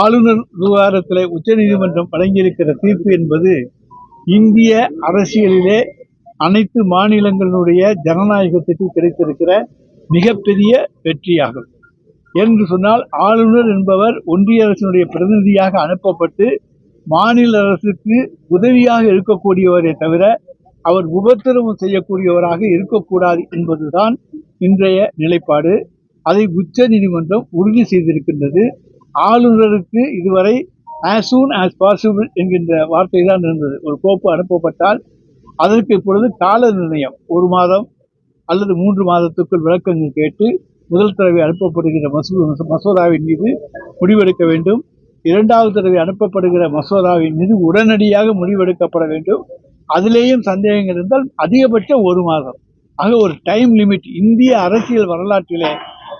ஆளுநர் விவகாரத்தில் உச்சநீதிமன்றம் வழங்கியிருக்கிற தீர்ப்பு என்பது இந்திய அரசியலிலே அனைத்து மாநிலங்களுடைய ஜனநாயகத்துக்கு கிடைத்திருக்கிற மிகப்பெரிய வெற்றியாகும். என்று சொன்னால் ஆளுநர் என்பவர் ஒன்றிய அரசினுடைய பிரதிநிதியாக அனுப்பப்பட்டு மாநில அரசுக்கு உதவியாக இருக்கக்கூடியவரே தவிர அவர் உபத்திரவம் செய்யக்கூடியவராக இருக்கக்கூடாது என்பதுதான் இன்றைய நிலைப்பாடு. அதை உச்ச நீதிமன்றம் உறுதி செய்திருக்கின்றது. ஆளுநருக்கு இதுவரை ஆஸ் சூன் ஆஸ் பாசிபிள் என்கின்ற வார்த்தை தான் இருந்தது. ஒரு கோப்பு அனுப்பப்பட்டால் அதற்கு இப்பொழுது கால நிர்ணயம். ஒரு மாதம் அல்லது மூன்று மாதத்துக்குள் விளக்கங்கள் கேட்டு முதல் தடவை அனுப்பப்படுகிற மசூ மசோதாவின் மீது முடிவெடுக்க வேண்டும். இரண்டாவது தடவை அனுப்பப்படுகிற மசோதாவின் மீது உடனடியாக முடிவெடுக்கப்பட வேண்டும். அதிலேயும் சந்தேகங்கள் இருந்தால் அதிகபட்சம் ஒரு மாதம். ஆக ஒரு டைம் லிமிட் இந்திய அரசியல் வரலாற்றிலே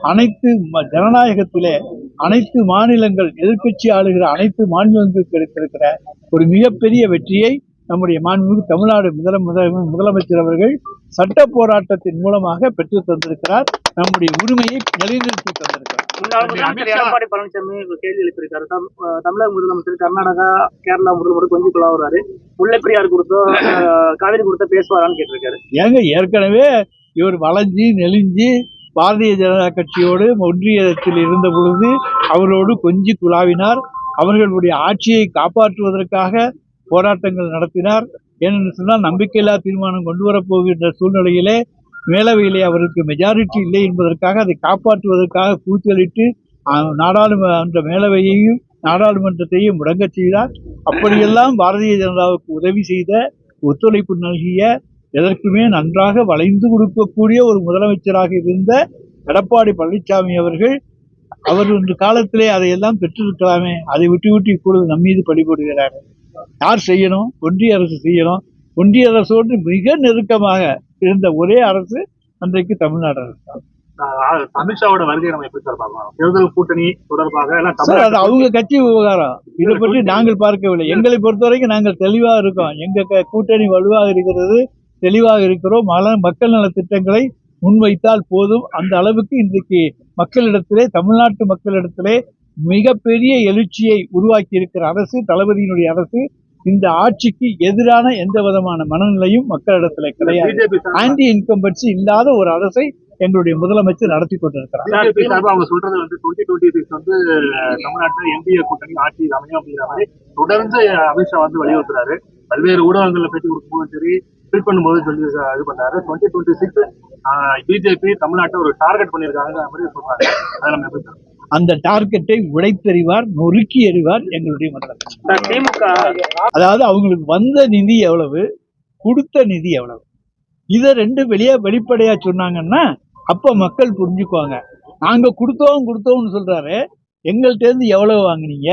அனைத்து ஜனநாயகத்திலே அனைத்து மாநிலங்கள் எதிர்க்கட்சி ஆளுகிற அனைத்து மாநிலங்களுக்கு கிடைத்திருக்கிற ஒரு மிகப்பெரிய வெற்றியை நம்முடைய மாண்புமிகு தமிழ்நாடு முதல முதல- முதலமைச்சர் அவர்கள் சட்ட போராட்டத்தின் மூலமாக பெற்று தந்திருக்கிறார். நம்முடைய உரிமையை நிலைநிறுத்தி தந்திருக்கிறார். எடப்பாடி பழனிசாமி கேள்வி எழுப்பியிருக்காரு. தமிழக முதலமைச்சர் கர்நாடகா கேரளா முதல்வர் கொஞ்சம் குழாவுறாரு. முல்லைப்பெரியார் கொடுத்தோ காவிரி கொடுத்தோ பேசுவாரான்னு கேட்டிருக்காரு. ஏங்க ஏற்கனவே இவர் வளைஞ்சி நெளிஞ்சு பாரதிய ஜனதா கட்சியோடு ஒன்றியத்தில் இருந்த பொழுது அவரோடு கொஞ்சி குழாவினார் அவர்களுடைய ஆட்சியை காப்பாற்றுவதற்காக போராட்டங்கள் நடத்தினார். ஏனென்று சொன்னால் நம்பிக்கையில்லா தீர்மானம் கொண்டு வரப்போகின்ற சூழ்நிலையிலே மேலவையிலே அவருக்கு மெஜாரிட்டி இல்லை என்பதற்காக அதை காப்பாற்றுவதற்காக கூச்சலிட்டு நாடாளுமன்ற மேலவையையும் நாடாளுமன்றத்தையும் முடங்கச் செய்தார். அப்படியெல்லாம் பாரதிய ஜனதாவுக்கு உதவி செய்த ஒத்துழைப்பு நல்கிய எதற்குமே நன்றாக வளைந்து கொடுக்கக்கூடிய ஒரு முதலமைச்சராக இருந்த எடப்பாடி பழனிசாமி அவர்கள் அவர் இந்த காலத்திலே அதையெல்லாம் பெற்றிருக்கலாமே அதை விட்டு விட்டு இப்பொழுது நம் மீது பழிபடுகிறார் யார் செய்யணும்? ஒன்றிய அரசு செய்யணும். ஒன்றிய அரசோடு மிக நெருக்கமாக இருந்த ஒரே அரசு அன்றைக்கு தமிழ்நாடு அரசு. தான். அஹ் அமித்ஷாவோட வருகை நம்ம எப்படி சார் பார்க்கலாம்? தேர்தல் கூட்டணி தொடர்பாக அது அவங்க கட்சி விவகாரம். இதை பற்றி நாங்கள் பார்க்கவில்லை. எங்களை பொறுத்தவரைக்கும் நாங்கள் தெளிவாக இருக்கோம். எங்க கூட்டணி வலுவாக இருக்கிறது தெளிவாக இருக்கிறோம். மல மக்கள் நல திட்டங்களை முன்வைத்தால் போதும். அந்த அளவுக்கு இன்றைக்கு மக்களிடத்திலே தமிழ்நாட்டு மக்களிடத்திலே மிகப்பெரிய எழுச்சியை உருவாக்கி இருக்கிற அரசு தளபதியினுடைய அரசு இந்த ஆட்சிக்கு எதிரான எந்த விதமான மனநிலையும் மக்களிடத்திலே கிடையாது. ஆன்டி இன்கம்பன்சி இல்லாத ஒரு அரசை எங்களுடைய முதலமைச்சர் நடத்தி கொண்டிருக்கிறார். அவங்க சொல்றது வந்து டுவெண்ட்டி டுவெண்ட்டி சிக்ஸ் வந்து தமிழ்நாட்டுல என்டிஏ கூட்டணி ஆட்சி அமையும் அப்படிங்கிற மாதிரி தொடர்ந்து அமித்ஷா வந்து வலியுறுத்துறாரு. பல்வேறு ஊடகங்கள்ல பேட்டி கொடுக்கும்போது சரி ட்வீட் பண்ணும்போது சொல்லி இது பண்ணாரு. டுவெண்ட்டி டுவெண்ட்டி சிக்ஸ் பிஜேபி தமிழ்நாட்டை ஒரு டார்கெட் பண்ணியிருக்காங்க மாதிரி சொல்றாங்க அதை நம்ம எப்படி சார் அந்த டார்கெட்டை உடைத்தெறிவார் நொறுக்கி எறிவார் எங்களுடைய முதலமைச்சர். திமுக. அதாவது அவங்களுக்கு வந்த நிதி எவ்வளவு கொடுத்த நிதி எவ்வளவு? இதை ரெண்டு வெளியே வெளிப்படையா சொன்னாங்கன்னா அப்ப மக்கள் புரிஞ்சுக்குவாங்க. நாங்க கொடுத்தோம் கொடுத்தோம்னு சொல்றாரு. எங்கள்கிட்ட இருந்து எவ்வளவு வாங்குனீங்க?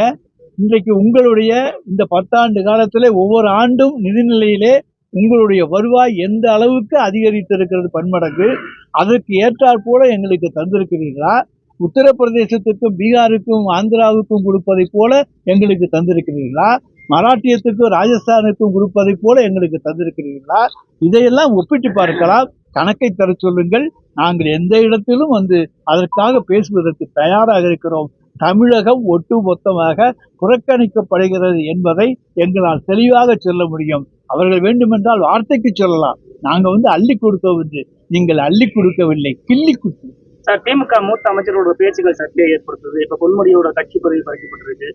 இன்றைக்கு உங்களுடைய இந்த பத்தாண்டு காலத்துல ஒவ்வொரு ஆண்டும் நிதிநிலையிலே உங்களுடைய வருவாய் எந்த அளவுக்கு அதிகரித்திருக்கிறது பன்மடங்கு அதற்கு ஏற்றாற் போல எங்களுக்கு தந்திருக்கிறீர்களா? உத்தரப்பிரதேசத்துக்கும் பீகாருக்கும் ஆந்திராவுக்கும் கொடுப்பதைப் போல எங்களுக்கு தந்திருக்கிறீர்களா? மராட்டியத்துக்கும் ராஜஸ்தானுக்கும் கொடுப்பதைப் போல எங்களுக்கு தந்திருக்கிறீர்களா? இதையெல்லாம் ஒப்பிட்டு பார்க்கலாம். கணக்கை தர சொல்லுங்கள். நாங்கள் எந்த இடத்திலும் வந்து அதற்காக பேசுவதற்கு தயாராக இருக்கிறோம். தமிழகம் ஒட்டுமொத்தமாக புறக்கணிக்கப்படுகிறது என்பதை எங்களால் தெளிவாக சொல்ல முடியும். அவர்கள் வேண்டுமென்றால் வார்த்தைக்கு சொல்லலாம். நாங்க வந்து அள்ளி கொடுத்தோம் என்று. நீங்கள் அள்ளி கொடுக்கவில்லை. கிள்ளி கொடுத்து சார் திமுக மூத்த அமைச்சர்களோட பேச்சுகள் சர்ச்சையை ஏற்படுத்துது. இப்ப பொன்முடியோட கட்சி பதவி பறிக்கப்பட்டிருக்கு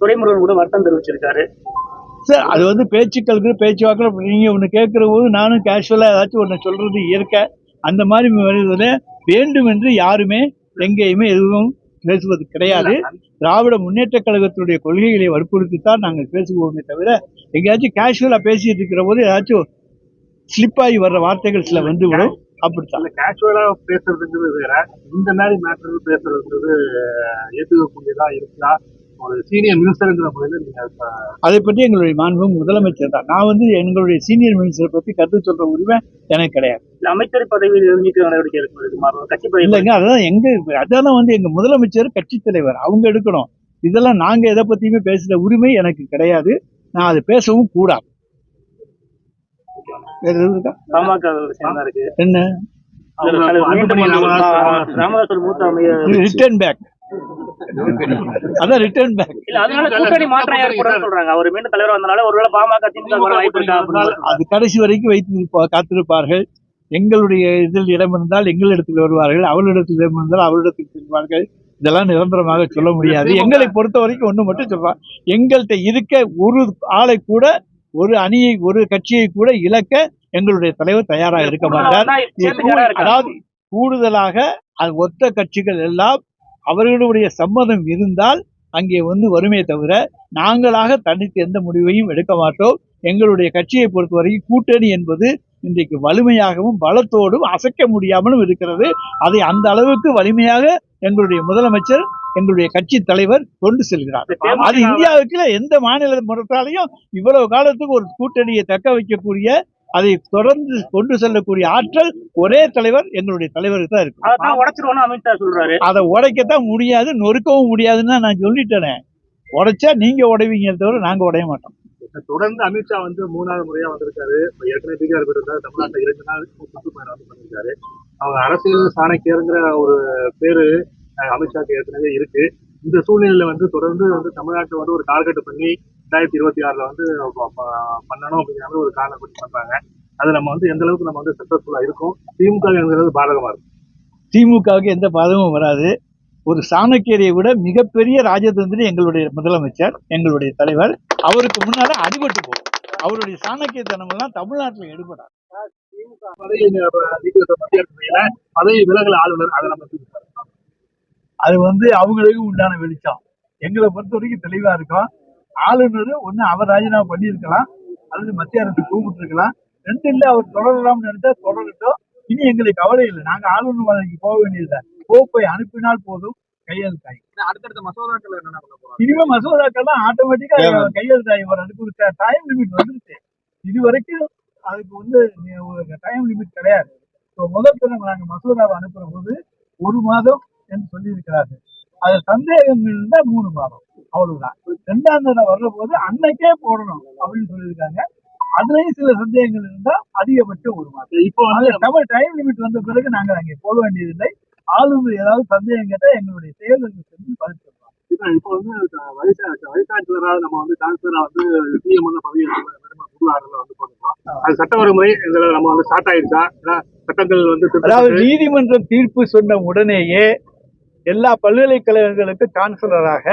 துரைமுருகன் கூட வருத்தம் தெரிவிச்சிருக்காரு. சார் அது வந்து பேச்சுக்களுக்கு பேச்சுவாக்கில் நீங்க ஒன்று கேட்குற போது நானும் கேஷுவலாக ஏதாச்சும் ஒன்று சொல்றது இயற்கை. அந்த மாதிரி வருவதில் வேண்டும் என்று யாருமே எங்கேயுமே எதுவும் பேசுவது கிடையாது. திராவிட முன்னேற்ற கழகத்தினுடைய கொள்கைகளை வற்புறுத்தித்தான் நாங்கள் பேசுவோமே தவிர எங்கேயாச்சும் கேஷுவலாக பேசிட்டு இருக்கிற போது ஏதாச்சும் ஸ்லிப் ஆகி வர்ற வார்த்தைகள் சில வந்து விடும் அப்படித்தான். அந்த கேஷுவலா பேசுறதுங்கிறது வேற. இந்த மாதிரி மேட்டர் பேசுறதுங்கிறது அஹ், ஏத்துக்கக்கூடியதா இருக்கா? ஒரு சீனியர் மினிஸ்டருங்கிற முறையில அதை பற்றி எங்களுடைய மாண்பு முதலமைச்சர் தான். நான் வந்து எங்களுடைய சீனியர் மினிஸ்டரை பற்றி கருத்து சொல்ற உரிமை எனக்கு கிடையாது. அமைச்சர் பதவியில் நடவடிக்கை எடுக்கிறது கட்சி பதவி இல்லைங்க அதான் எங்க அதான் வந்து எங்க முதலமைச்சர் கட்சி தலைவர். அவங்க எடுக்கணும். இதெல்லாம் நாங்க எதை பத்தியுமே பேசுற உரிமை எனக்கு கிடையாது. நான் அதை பேசவும் கூடாது. வேற எதுவும் இருக்கா? பாமக சேர்ந்தா இருக்கு. என்ன? ரிட்டர்ன் பேக் அதான் ரிட்டர்ன் பேக் இல்ல அதனால கூட்டணி மாற்றம் ஏற்படும் சொல்றாங்க. அவர் மீண்டும் தலைவர் வந்தனால ஒருவேளை பாமக திமுக வாய்ப்பு இருக்கா. அது கடைசி வரைக்கும் வைத்து காத்திருப்பார்கள். எங்களுடைய இதில் இடம் இருந்தால் எங்களிடத்தில் வருவார்கள். அவர்களிடத்தில் இடம் இருந்தால் அவரிடத்தில் செல்வார்கள். இதெல்லாம் நிரந்தரமாக சொல்ல முடியாது. எங்களை பொறுத்த வரைக்கும் ஒண்ணு மட்டும் சொல்றோம் எங்கள்கிட்ட இருக்க ஒரு ஆளை கூட ஒரு அணியை ஒரு கட்சியை கூட இழக்க எங்களுடைய தலைவர் தயாராக இருக்க மாட்டார்? அதாவது கூடுதலாக அது ஒத்த கட்சிகள் எல்லாம் அவர்களுடைய சம்மதம் இருந்தால் அங்கே வந்து வருமே தவிர நாங்களாக தனித்து எந்த முடிவையும் எடுக்க மாட்டோம். எங்களுடைய கட்சியை பொறுத்தவரைக்கும் கூட்டணி என்பது இன்றைக்கு வலிமையாகவும் பலத்தோடும் அசைக்க முடியாமலும் இருக்கிறது. அதை அந்த அளவுக்கு வலிமையாக எங்களுடைய முதலமைச்சர் எங்களுடைய கட்சி தலைவர் கொண்டு செல்கிறார். அது இந்தியாவுக்குள்ள எந்த மாநில முறைத்தாலையும் இவ்வளவு காலத்துக்கு ஒரு கூட்டணியை தக்க வைக்கக்கூடிய அதை தொடர்ந்து கொண்டு செல்லக்கூடிய ஆற்றல் ஒரே தலைவர் எங்களுடைய தலைவருக்கு தான் இருக்கு. அதான் உடைச்சிருவோம்னு அமித்ஷா சொல்றாரு. அதை உடைக்கத்தான் முடியாது நொறுக்கவும் முடியாதுன்னு தான் நான் சொல்லிட்டேனே. உடைச்சா நீங்க உடைவீங்க தவிர நாங்க உடைய மாட்டோம். தொடர்ந்து அமித்ஷா வந்து மூணாவது முறையா வந்திருக்காரு. ஏற்கனவே பீகார் போயிருந்தாரு. தமிழ்நாட்டுல இரண்டு நாள் சுற்றுப்பயணம் வந்து பண்ணிருக்காரு அவங்க அரசியல் சாணக்கியருங்கிற ஒரு பேரு அமித்ஷாக்கு ஏற்கனவே இருக்கு. இந்த சூழ்நிலையில வந்து தொடர்ந்து வந்து தமிழ்நாட்டை வந்து ஒரு டார்கெட் பண்ணி ரெண்டாயிரத்தி இருபத்தி ஆறுல வந்து பண்ணணும் அப்படிங்கிற ஒரு காரணம் பண்ணி பண்றாங்க அது நம்ம வந்து எந்த அளவுக்கு நம்ம வந்து சக்சஸ்ஃபுல்லா இருக்கும் திமுக என்கிறது பாதகமா இருக்கும் திமுகவுக்கு எந்த பாதகமும் வராது. ஒரு சாணக்கியரை விட மிகப்பெரிய ராஜதந்திரி எங்களுடைய முதலமைச்சர் எங்களுடைய தலைவர். அவருக்கு முன்னால அடிபட்டு போகும். அவருடைய சாணக்கியத்தனம் எல்லாம் தமிழ்நாட்டில் எடுபடாது. பதவி விலகல் ஆளுநர் அதை நம்ம? அது வந்து அவங்களுக்கு உண்டான வெளிச்சம். எங்களை பொறுத்த வரைக்கும் தெளிவா இருக்கும். ஆளுநர் ஒண்ணு அவர் ராஜினாமா பண்ணியிருக்கலாம். அல்லது மத்திய அரசு கூப்பிட்டு இருக்கலாம் ரெண்டு இல்ல அவர் தொடரலாம்னு நினைச்சா தொடரட்டும். இனி எங்களுக்கு கவலை இல்லை. நாங்க ஆளுநர் பதவிக்கு போக வேண்டியதில்லை. கோப்பை அனுப்பினால் போதும். கையெழுத்தாய் அடுத்தடுத்த மசோதாக்கள் என்ன இனிமே மசோதாக்கள்லாம் ஆட்டோமேட்டிக்கா கையெழுத்தாகி வர்றதுக்கு டைம் லிமிட் வந்துருச்சு. இது வரைக்கும் அதுக்கு வந்து டைம் லிமிட் கிடையாது. இப்போ முதல் தடவை நாங்க மசோதாவை அனுப்புற போது ஒரு மாதம் என்று சொல்லியிருக்கிறார்கள். அது சந்தேகங்கள் இருந்தா மூணு மாதம். அவ்வளவுதான். ரெண்டாம் தடவை வர்ற போது அன்னைக்கே போடணும் அப்படின்னு சொல்லியிருக்காங்க. அதுலயும் சில சந்தேகங்கள் இருந்தா அதிகபட்சம் ஒரு மாதம் இப்போ தமிழ் டைம் லிமிட் வந்த பிறகு நாங்கள் அங்கே போக வேண்டியதில்லை. ஆளுநர் ஏதாவது சந்தேகம் கேட்டா எங்களுடைய தேர்தலுக்கு சென்று பதில் சொல்லுவாங்க இப்ப வந்து வயசாட்சியராக நம்ம வந்து சான்சலரா வந்து சிஎம் வந்து பதவி வந்து போட்டுருக்கோம் அது சட்ட இதுல நம்ம வந்து ஸ்டார்ட் ஆயிடுச்சா சட்டங்கள் வந்து அதாவது திருத்தப்பட்டு நீதிமன்ற தீர்ப்பு சொன்ன உடனேயே எல்லா பல்கலைக்கழகங்களுக்கு சான்சலராக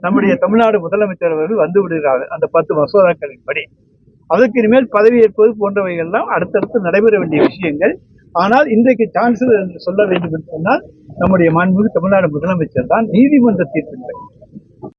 நம்முடைய தமிழ்நாடு முதலமைச்சர் அவர்கள் வந்து விடுகிறார்கள் அந்த பத்து மசோதாக்களின் படி. அதற்கு இனிமேல் பதவியேற்பது போன்றவைகள்லாம் அடுத்தடுத்து நடைபெற வேண்டிய விஷயங்கள். ஆனால் இன்றைக்கு சான்சலர் என்று சொல்ல வேண்டும் என்று சொன்னால் நம்முடைய மாண்புமிகு தமிழ்நாடு முதலமைச்சர் தான் நீதிமன்ற தீர்ப்பின்படி.